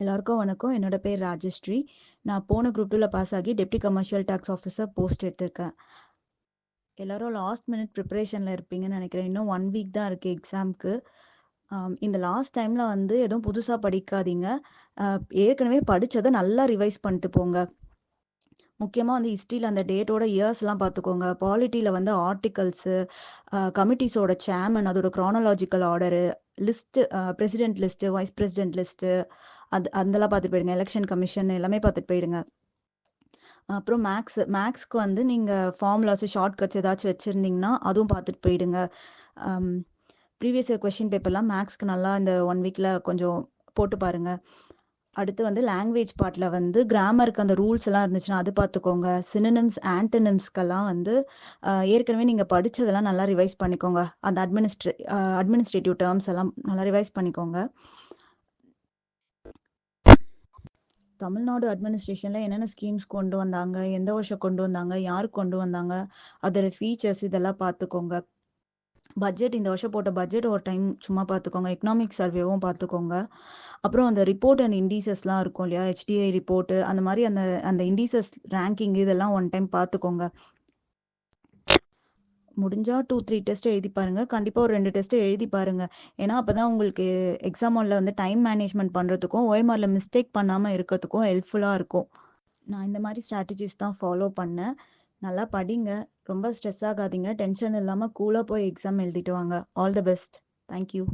எல்லாருக்கும் வணக்கம். என்னோட பேர் ராஜஸ்ரீ. நான் போன குரூப் டூவில் பாஸ் ஆகி deputy commercial tax officer post எடுத்திருக்கேன். எல்லாரும் லாஸ்ட் மினிட் ப்ரிப்பரேஷனில் இருப்பீங்கன்னு நினைக்கிறேன். இன்னும் ஒன் வீக் தான் இருக்குது எக்ஸாம்க்கு இந்த லாஸ்ட் டைமில் வந்து எதுவும் புதுசாக படிக்காதீங்க. ஏற்கனவே படித்ததை நல்லா ரிவைஸ் பண்ணிட்டு போங்க. முக்கியமாக வந்து ஹிஸ்ட்ரியில் அந்த டேட்டோட இயர்ஸ்லாம் பார்த்துக்கோங்க பாலிட்டியில் வந்து ஆர்டிகல்ஸு கமிட்டிஸோட சேர்மன் அதோட chronological order list president list vice president list அது அதெல்லாம் பார்த்துட்டு போயிடுங்க. எலெக்ஷன் கமிஷன் எல்லாமே பார்த்துட்டு போயிடுங்க. அப்புறம் மேக்ஸ் மேக்ஸ்க்கு வந்து நீங்கள் ஃபார்முலாஸு ஷார்ட் கட்ஸ் ஏதாச்சும் வச்சுருந்தீங்கன்னா அதுவும் பார்த்துட்டு போயிடுங்க. ப்ரீவியஸ் இயர் கொஷின் பேப்பர்லாம் மேக்ஸ்க்கு நல்லா இந்த ஒன் வீக்கில் கொஞ்சம் போட்டு பாருங்கள் அடுத்து வந்து லாங்குவேஜ் பார்ட்டில் வந்து கிராமருக்கு அந்த ரூல்ஸ் எல்லாம் இருந்துச்சுன்னா அது பார்த்துக்கோங்க சினினம்ஸ் ஆன்டனிம்ஸ்க்கெல்லாம் வந்து ஏற்கனவே நீங்கள் படித்ததெல்லாம் நல்லா ரிவைஸ் பண்ணிக்கோங்க. அந்த அட்மினிஸ்ட்ரே அட்மினிஸ்ட்ரேட்டிவ் டேர்ம்ஸ் எல்லாம் நல்லா ரிவைஸ் பண்ணிக்கோங்க. தமிழ்நாடு அட்மினிஸ்ட்ரேஷனில் என்னென்ன ஸ்கீம்ஸ் கொண்டு வந்தாங்க எந்த வருஷம் கொண்டு வந்தாங்க யார் கொண்டு வந்தாங்க அதோட ஃபீச்சர்ஸ் இதெல்லாம் பார்த்துக்கோங்க பட்ஜெட் இந்த வருஷம் போட்ட பட்ஜெட் ஒரு டைம் சும்மா பார்த்துக்கோங்க எக்கனாமிக் சர்வேவும் பார்த்துக்கோங்க அப்புறம் அந்த ரிப்போர்ட் அண்ட் இண்டீசஸ்லாம் இருக்கும் இல்லையா? ஹெச்டிஐ ரிப்போர்ட்டு அந்த மாதிரி அந்த அந்த இண்டீசஸ் ரேங்கிங் இதெல்லாம் ஒன் டைம் பார்த்துக்கோங்க முடிஞ்சால் டூ த்ரீ டெஸ்ட் எழுதி பாருங்கள் கண்டிப்பாக ஒரு ரெண்டு டெஸ்ட்டு எழுதி பாருங்கள் ஏன்னா அப்போ தான் உங்களுக்கு எக்ஸாம் ஹாலில் வந்து டைம் மேனேஜ்மெண்ட் பண்ணுறதுக்கும் ஓஎம்ஆரில் மிஸ்டேக் பண்ணாமல் இருக்கிறதுக்கும் ஹெல்ப்ஃபுல்லாக இருக்கும். நான் இந்த மாதிரி ஸ்ட்ராட்டஜிஸ் தான் ஃபாலோ பண்ணேன். நல்லா படிங்க. ரொம்ப ஸ்ட்ரெஸ் ஆகாதீங்க. டென்ஷன் இல்லாமல் கூலாக போய் எக்ஸாம் எழுதிட்டு வாங்க. All the best thank you